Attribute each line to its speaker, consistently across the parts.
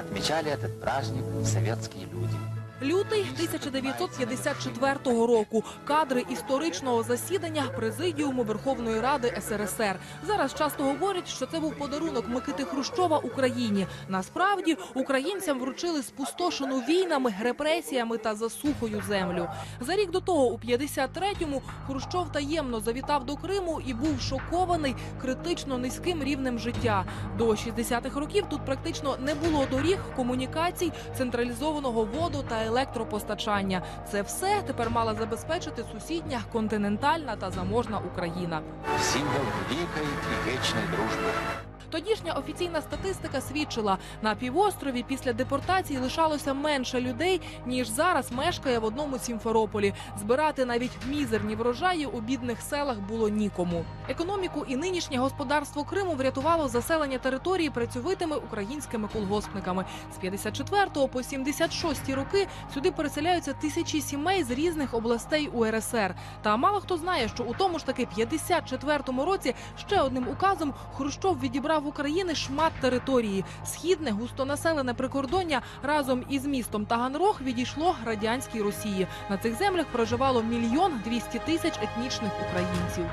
Speaker 1: Отмечали этот праздник советские люди.
Speaker 2: Лютий 1954 року. Кадри історичного засідання Президіуму Верховної Ради СРСР. Зараз часто говорять, що це був подарунок Микити Хрущова Україні. Насправді українцям вручили спустошену війнами, репресіями та засухою землю. За рік до того, у 53-му, Хрущов таємно завітав до Криму і був шокований критично низьким рівнем життя. До 60-х років тут практично не було доріг, комунікацій, централізованого воду та електропостачання. Це все тепер мала забезпечити сусідня континентальна та заможна Україна.
Speaker 1: Символ великої і вічної дружбы.
Speaker 2: Тодішня офіційна статистика свідчила, на півострові після депортації лишалося менше людей, ніж зараз мешкає в одному Сімферополі. Збирати навіть мізерні врожаї у бідних селах було нікому. Економіку і нинішнє господарство Криму врятувало заселення території працьовитими українськими колгоспниками. З 54 по 76 роки сюди переселяються тисячі сімей з різних областей УРСР. Та мало хто знає, що у тому ж таки 54 році ще одним указом Хрущов відібрав в України шмат території. Східне густонаселене прикордоння разом із містом Таганрог відійшло радянській Росії. На цих землях проживало мільйон двісті тисяч етнічних українців.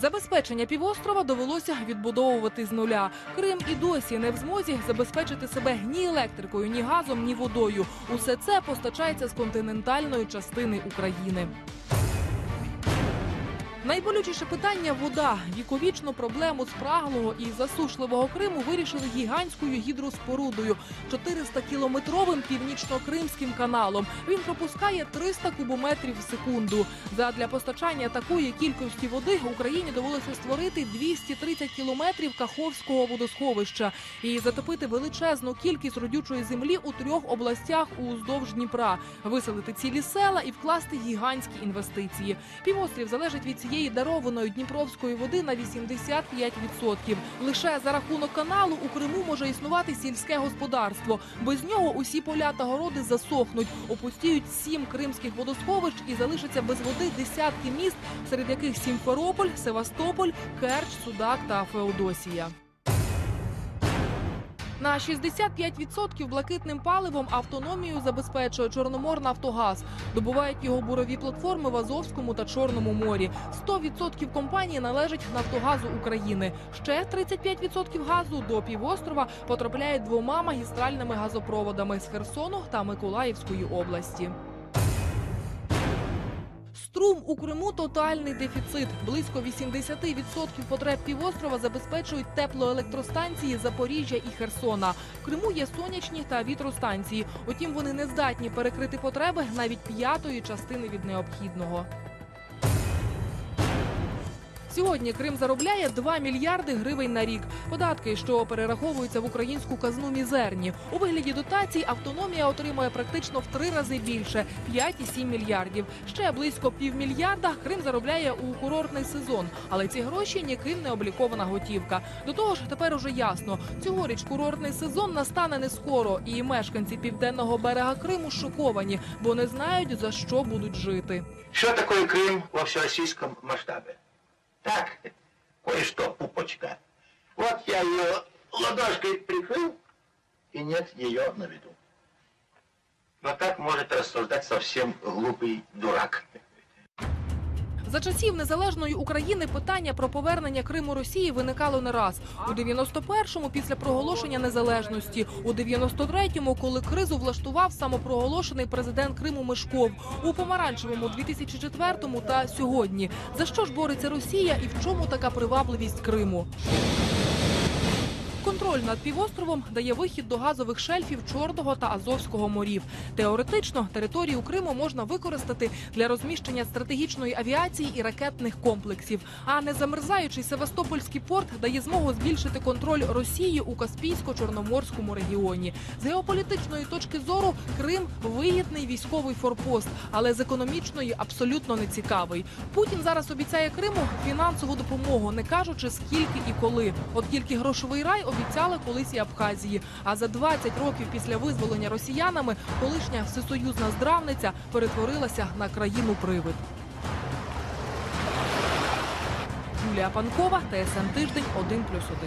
Speaker 2: Забезпечення півострова довелося відбудовувати з нуля. Крим і досі не в змозі забезпечити себе ні електрикою, ні газом, ні водою. Усе це постачається з континентальної частини України. Найболючіше питання вода. Віковічну проблему спраглого і засушливого Криму вирішили гігантською гідроспорудою 400-кілометровим північно-кримським каналом. Він пропускає 300 кубометрів в секунду. Задля постачання такої кількості води Україні довелося створити 230 кілометрів Каховського водосховища і затопити величезну кількість родючої землі у трьох областях уздовж Дніпра, виселити цілі села і вкласти гігантські інвестиції. Півострів залежить від цієї дарованої дніпровської води на 85%. Лише за рахунок каналу у Криму може існувати сільське господарство. Без нього усі поля та городи засохнуть, опустіють сім кримських водосховищ і залишаться без води десятки міст, серед яких Сімферополь, Севастополь, Керч, Судак та Феодосія. На 65% блакитним паливом автономію забезпечує Чорноморнафтогаз. Добувають його бурові платформи в Азовському та Чорному морі. 100% компанії належить Нафтогазу України. Ще 35% газу до півострова потрапляє двома магістральними газопроводами з Херсону та Миколаївської області. Струм у Криму тотальний дефіцит. Близько 80% потреб півострова забезпечують теплоелектростанції Запоріжжя і Херсона. В Криму є сонячні та вітростанції. Утім, вони не здатні перекрити потреби навіть п'ятої частини від необхідного. Сьогодні Крим заробляє 2 мільярди гривень на рік. Податки, що перераховуються в українську казну мізерні. У вигляді дотацій автономія отримує практично в три рази більше 5,7 мільярдів. Ще близько півмільярда Крим заробляє у курортний сезон. Але ці гроші ніким не облікована готівка. До того ж, тепер уже ясно, цьогоріч курортний сезон настане не скоро, і мешканці південного берега Криму шоковані, бо не знають за що будуть жити.
Speaker 3: Что такое Крым во всероссийском масштабе? Так, кое-что, пупочка. Вот я ее ладошкой прикрыл, и нет ее на виду. Но так может рассуждать совсем глупый дурак.
Speaker 2: За часів незалежної України питання про повернення Криму Росії виникало не раз. У 91-му після проголошення незалежності, у 93-му, коли кризу влаштував самопроголошений президент Криму Мишков, у помаранчевому 2004-му та сьогодні. За що ж бореться Росія і в чому така привабливість Криму? Контроль над півостровом дає вихід до газових шельфів Чорного та Азовського морів. Теоретично територію Криму можна використати для розміщення стратегічної авіації і ракетних комплексів. А незамерзаючий Севастопольський порт дає змогу збільшити контроль Росії у Каспійсько-Чорноморському регіоні. З геополітичної точки зору Крим вигідний військовий форпост, але з економічної абсолютно не цікавий. Путін зараз обіцяє Криму фінансову допомогу, не кажучи скільки і коли. От тільки грошовий рай обіцяли колись і Абхазії. А за 20 років після визволення росіянами колишня всесоюзна здравниця перетворилася на країну привид. Юлія Панкова, ТСН Тиждень, 1+,1.